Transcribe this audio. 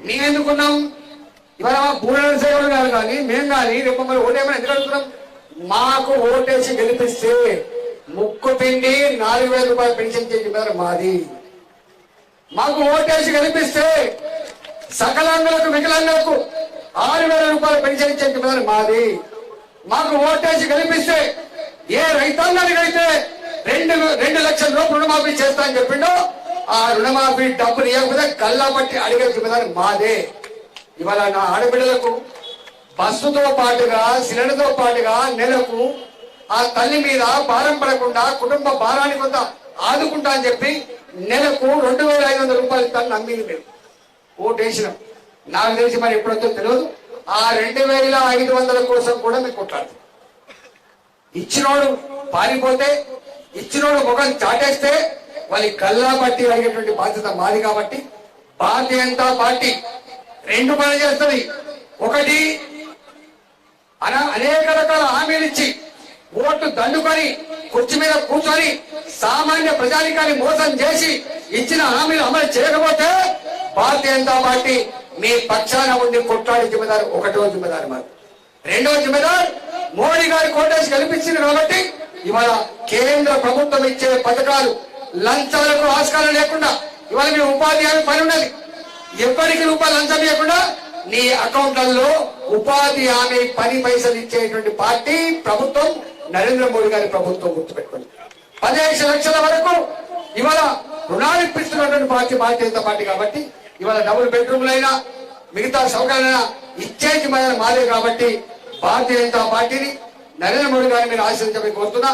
మేమెందుకున్నాం? ఇవాళ బూరెల సేవలు కాదు కానీ మేము కానీ రేపు మరి ఓటేమని ఎందుకు అడుగుతున్నాం? మాకు ఓటేసి గెలిపిస్తే ముక్కు పిండి నాలుగు వేల రూపాయలు పెన్షన్ చేసి మాది. మాకు ఓటేసి గెలిపిస్తే సకలాంగులకు వికలాంగులకు ఆరు వేల రూపాయలు పెన్షన్ ఇచ్చే మాది. మాకు ఓటేసి గెలిపిస్తే ఏ రైతాంగానికి అయితే రెండు రెండు లక్షల రూపాయలు రుణమాఫీ చేస్తా అని చెప్పిండో ఆ రుణమాఫీ డబ్బులు ఇవ్వకపోతే కల్లా పట్టి అడిగే జిమ్మదారి మాదే. ఇవాళ నా ఆడబిడ్డలకు బస్సుతో పాటుగా సిలిండర్తో పాటుగా నెలకు ఆ తల్లి మీద భారం పడకుండా కుటుంబ భారాన్ని కొంత ఆదుకుంటా అని చెప్పి నెలకు రెండు వేల ఐదు వందల రూపాయలు ఇస్తాను నమ్మింది మేము. ఓటేసినాం. నాకు తెలిసి మరి ఎప్పుడొచ్చో తెలియదు. ఆ రెండు వేల ఐదు వందల కోసం కూడా మీకు కొట్లాడు ఇచ్చినోడు పారిపోతే ఇచ్చినోడు ముఖం చాటేస్తే వాళ్ళ కల్లా పట్టి అడిగేటువంటి బాధ్యత మాది కాబట్టి భారతీయ జనతా పార్టీ రెండు పనులు చేస్తుంది. ఒకటి అనేక రకాల హామీలు ఇచ్చి ఓట్లు దండుకొని కుర్చీ మీద కూర్చొని సామాన్య ప్రజానికాన్ని మోసం చేసి ఇచ్చిన హామీలు అమలు చేయకపోతే భారతీయ జనతా పార్టీ మీ పక్షాన ఉండి కొట్లాడే జిమ్మదారు ఒకటో జిమ్మదారు మరి రెండో జిమ్మదారు మోడీ గారి కోటేసి కల్పించింది కాబట్టి ఇవాళ కేంద్ర ప్రభుత్వం ఇచ్చే పథకాలు లంచాలకు ఆస్కారం లేకుండా ఇవాళ మీ ఉపాధి హామీ పని ఉన్నది. ఎవరికి రూపాయలు లంచం ఇవ్వకుండా నీ అకౌంట్లలో ఉపాధి హామీ పని పైసలు ఇచ్చేటువంటి పార్టీ ప్రభుత్వం నరేంద్ర మోడీ గారి ప్రభుత్వం గుర్తుపెట్టుకుంది పదిహేను లక్షల వరకు ఇవాళ రుణాలు ఇప్పిస్తున్నటువంటి పార్టీ భారతీయ జనతా పార్టీ కాబట్టి ఇవాళ డబుల్ బెడ్రూమ్లైనా మిగతా సౌకర్యాలైనా ఇచ్చేది మన మాదే కాబట్టి భారతీయ జనతా పార్టీని నరేంద్ర మోడీ గారిని మీరు ఆశీర్వదించమని కోరుతున్నా.